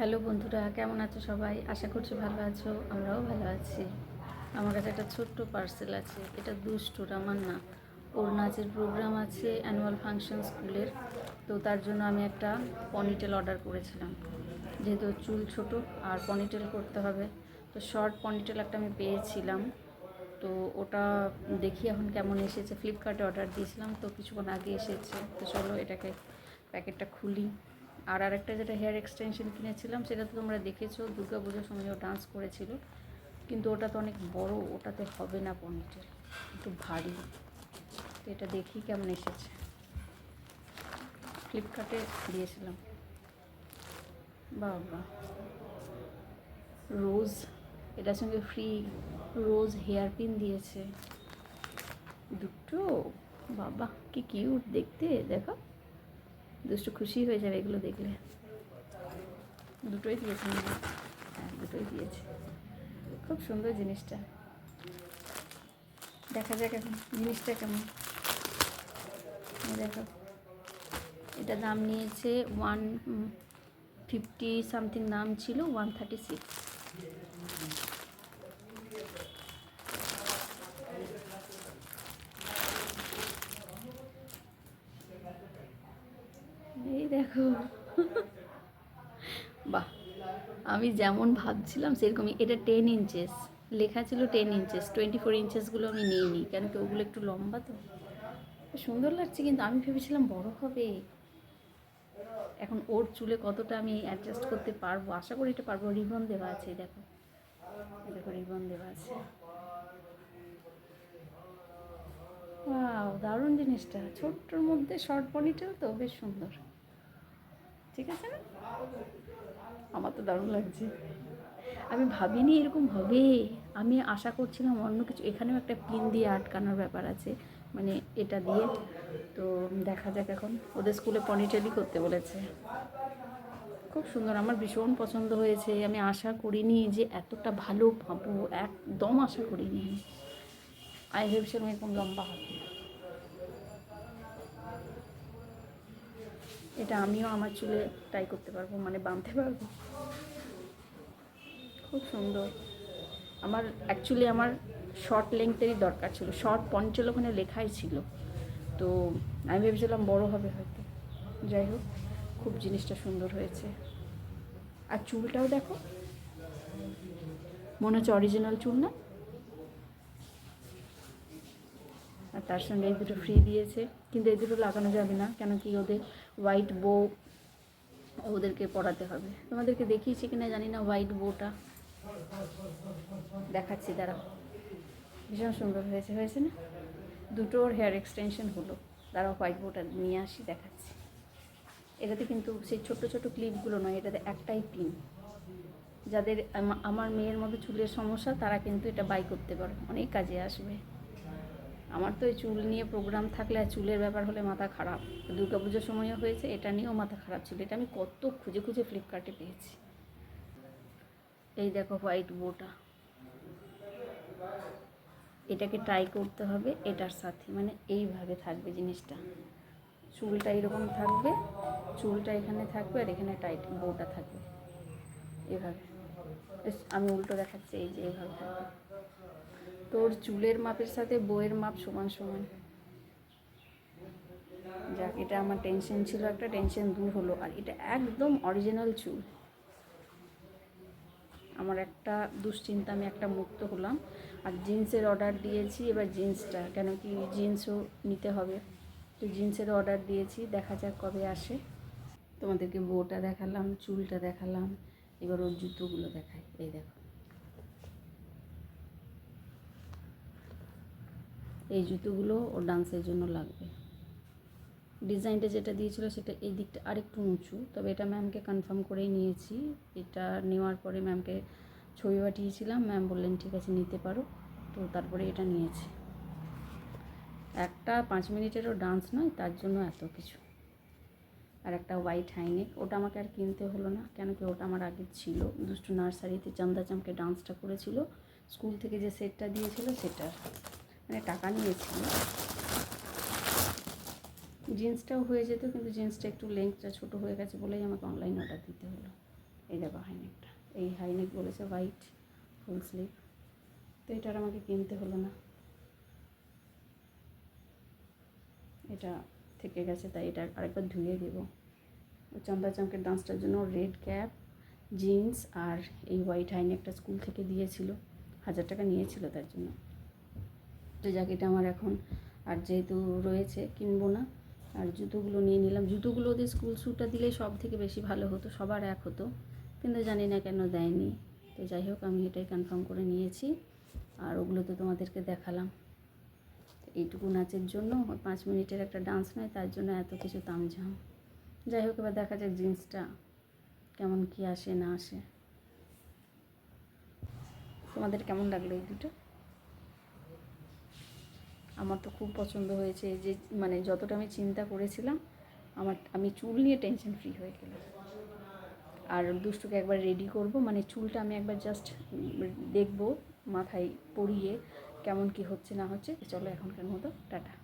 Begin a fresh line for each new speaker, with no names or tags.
Hello বন্ধুরা, কেমন আছো সবাই? আশা করছি ভালো আছো, আমরাও ভালো আছি। আমার কাছে একটা ছোট্ট পার্সেল আছে, এটা দুষ্টুর আমার না ওর নাচের প্রোগ্রাম আছে অ্যানুয়াল ফাংশন স্কুলের তো তার জন্য আমি একটা পনিটেল অর্ডার করেছিলাম। যেহেতু চুল ছোট, আর পনিটেল করতে হবে। তো শর্ট পনিটেল একটা আমি পেয়েছিলাম। তো ওটা দেখি এখন কেমন এসেছে। ফ্লিপকার্টে অর্ডার দিয়েছিলাম, তো কিছুক্ষণ আগে এসেছে। তো চলো এটাকে প্যাকেটটা খুলি। আর আরেকটা যেটা হেয়ার এক্সটেনশন কিনেছিলাম, সেটা তো তোমরা দেখেছ, দুর্গা পুজোর সময় ও ডান্স করেছিল। কিন্তু ওটা তো অনেক বড়, ওটাতে হবে না পনিটেল একটু ভারী। তো এটা দেখি কেমন এসেছে। ফ্লিপকার্টে দিয়েছিলাম। বাবা। রোজ এটার সঙ্গে ফ্রি রোজ হেয়ার পিন দিয়েছে। দুটো? বাবা, কি কিউট দেখতে, দেখো। দুষ্টু খুশি হয়ে যাবে এগুলো দেখলে। দুটোই দিয়েছে হ্যাঁ দুটোই দিয়েছে। খুব সুন্দর জিনিসটা। দেখা যাক এখন জিনিসটা কেমন। দেখো। এটা দাম নিয়েছে ওয়ান ফিফটি সামথিং নাম ছিল ওয়ান থার্টি সিক্স এই দেখো। বাহ, আমি যেমন ভাবছিলাম সেরকমই। এটা টেন ইঞ্চেস লেখা ছিল টেন ইঞ্চেস টোয়েন্টি ফোর ইঞ্চেসগুলো আমি নিইনি। কেন কি ওগুলো একটু লম্বা তো? সুন্দর লাগছে কিন্তু আমি ভেবেছিলাম বড় হবে। এখন ওর চুলে কতটা আমি অ্যাডজাস্ট করতে পারব? আশা করি এটা পারব। রিবন দেওয়া আছে, দেখো। দেখো, রিবন দেওয়া আছে। দারুণ জিনিসটা। ছোট্টর মধ্যে শর্ট পনিটেল তো, বেশ সুন্দর। ঠিক আছে না? আমার তো দারুণ লাগছে। আমি ভাবিনি এরকম হবে। আমি আশা করছিলাম অন্য কিছু, এখানেও একটা পিন দিয়ে আটকানোর ব্যাপার আছে মানে এটা দিয়ে। তো দেখা যাক এখন। ওদের স্কুলে পনিটেলই করতে বলেছে। খুব সুন্দর, আমার ভীষণ পছন্দ হয়েছে। আমি আশা করিনি যে এতটা ভালো পাবো একদম আশা করিনি আমি। ভেবেছিলাম এরকম লম্বা হবে। এটা আমিও আমার চুলে ট্রাই করতে পারব মানে বাঁধতে পারব। খুব সুন্দর। আমার অ্যাকচুয়ালি আমার শর্ট লেংথেরই দরকার ছিল। শর্ট পঞ্চল ওখানে লেখাই ছিল। তো আমি ভেবেছিলাম বড় হবে হয়তো। যাই হোক, খুব জিনিসটা সুন্দর হয়েছে। আর চুলটাও দেখো। মনে হচ্ছে অরিজিনাল চুল না? আর তার সঙ্গে এই দুটো ফ্রি দিয়েছে। কিন্তু এই দুটো লাগানো যাবে না, কেন কি ওদের হোয়াইট বো ওদেরকে পড়াতে হবে। তোমাদেরকে দেখিয়েছি কিনা জানি না হোয়াইট বোটা। দেখাচ্ছি দাঁড়া ভীষণ সুন্দর হয়েছে হয়েছে না? দুটোর হেয়ার এক্সটেনশন হলো। দাঁড়াও, হোয়াইট বোটা নিয়ে আসি, দেখাচ্ছি। এটাতে কিন্তু সেই ছোট ছোট ক্লিপগুলো নয়, এটাতে একটাই পিন যাদের আমার মেয়ের মতো চুলের সমস্যা, তারা কিন্তু এটা বাই করতে পারে অনেক কাজে আসবে। আমার তো এই চুল নিয়ে প্রোগ্রাম থাকলে আর চুলের ব্যাপার হলে মাথা খারাপ। দুর্গা পুজোর সময়ও হয়েছে, এটা নিয়েও মাথা খারাপ ছিল। এটা আমি কত খুঁজে খুঁজে ফ্লিপকার্টে পেয়েছি। এই দেখো হোয়াইট বোটা এটাকে ট্রাই করতে হবে, এটার সাথে। মানে এইভাবে থাকবে জিনিসটা। চুলটা এরকম থাকবে, চুলটা এখানে থাকবে আর এখানে টাইট বোটা থাকবে। এভাবে। আমি উল্টো দেখাচ্ছি, এই যে এইভাবে থাকবে। তোর চুলের মাপের সাথে বইয়ের মাপ সমান সমান। যাক, এটা আমার টেনশন ছিল, একটা টেনশন দূর হলো। আর এটা একদম অরিজিনাল চুল। আমার একটা দুশ্চিন্তা, আমি একটা মুক্ত হলাম। আর জিন্সের অর্ডার দিয়েছি, এবার জিন্সটা, কেন কি জিন্সও নিতে হবে। তো জিন্সের অর্ডার দিয়েছি, দেখা যাক কবে আসে। তোমাদেরকে বউটা দেখালাম, চুলটা দেখালাম, এবার ওর জুতোগুলো দেখাই। এই দেখো। এই জুতোগুলো ওর ডান্সের জন্য লাগবে। ডিজাইনটা যেটা দিয়েছিল সেটা এই দিকটা আরেকটু উঁচু, তবে এটা ম্যামকে কনফার্ম করেই নিয়েছি। এটা নেওয়ার পরে ম্যামকে ছবি পাঠিয়েছিলাম ম্যাম বললেন, ঠিক আছে, নিতে পারো। তো তারপরে এটা নিয়েছি। একটা পাঁচ মিনিটেরও ডান্স নয়, তার জন্য এত কিছু। আর একটা হোয়াইট হাইনেক ওটা আমাকে আর কিনতে হলো না, কেন কি ওটা আমার আগে ছিল। দুষ্টু নার্সারিতে চামকে ডান্সটা করেছিল। স্কুল থেকে যে সেটটা দিয়েছিল, সেটার। মানে টাকা নিয়েছিল জিন্সটাও হয়ে যেত, কিন্তু জিন্সটা একটু লেন্থটা ছোট হয়ে গেছে বলেই আমাকে অনলাইন অর্ডার দিতে হলো।
এই দেখো হাইনেকটা। এই হাইনেক বলেছে হোয়াইট ফুল স্লিভ তো এটা আমাকে কিনতে হলো না। এটা থেকে গেছে, তাই এটা আরেকবার ধুয়ে দেবো। চম্পা চমকের ডান্সটার জন্য রেড ক্যাপ জিন্স আর এই হোয়াইট হাইনে একটা স্কুল থেকে দিয়েছিল। হাজার টাকা নিয়েছিল তার জন্য। তো জ্যাকেট আমার এখন আর যেহেতু রয়েছে কিনবো না, আর জুতোগুলো নিয়ে নিলাম। জুতোগুলো ওদের স্কুল শ্যুটা দিলেই সব থেকে বেশি ভালো হতো, সবার এক হতো, কিন্তু জানি না কেন দেয়নি। তো যাই হোক, আমি এটাই কনফার্ম করে নিয়েছি, আর ওগুলো তো তোমাদেরকে দেখালাম। এইটুকু নাচের জন্য পাঁচ মিনিটের একটা ডান্স নয়, তার জন্য এত কিছু তামঝাম। যাই হোক, এবার দেখা যাক জিন্সটা কেমন কি আসে, না আসে। তোমাদের কেমন লাগল এই দুটো? আমার তো খুব পছন্দ হয়েছে যে মানে যতটা আমি চিন্তা করেছিলাম, আমার, আমি চুল নিয়ে টেনশন ফ্রি হয়ে গেলাম। আর দুষ্টুকে একবার রেডি করব মানে চুলটা আমি একবার জাস্ট দেখব, মাথায় পরিয়ে কেমন কি হচ্ছে না হচ্ছে, চলো এখনকার মতো, টাটা।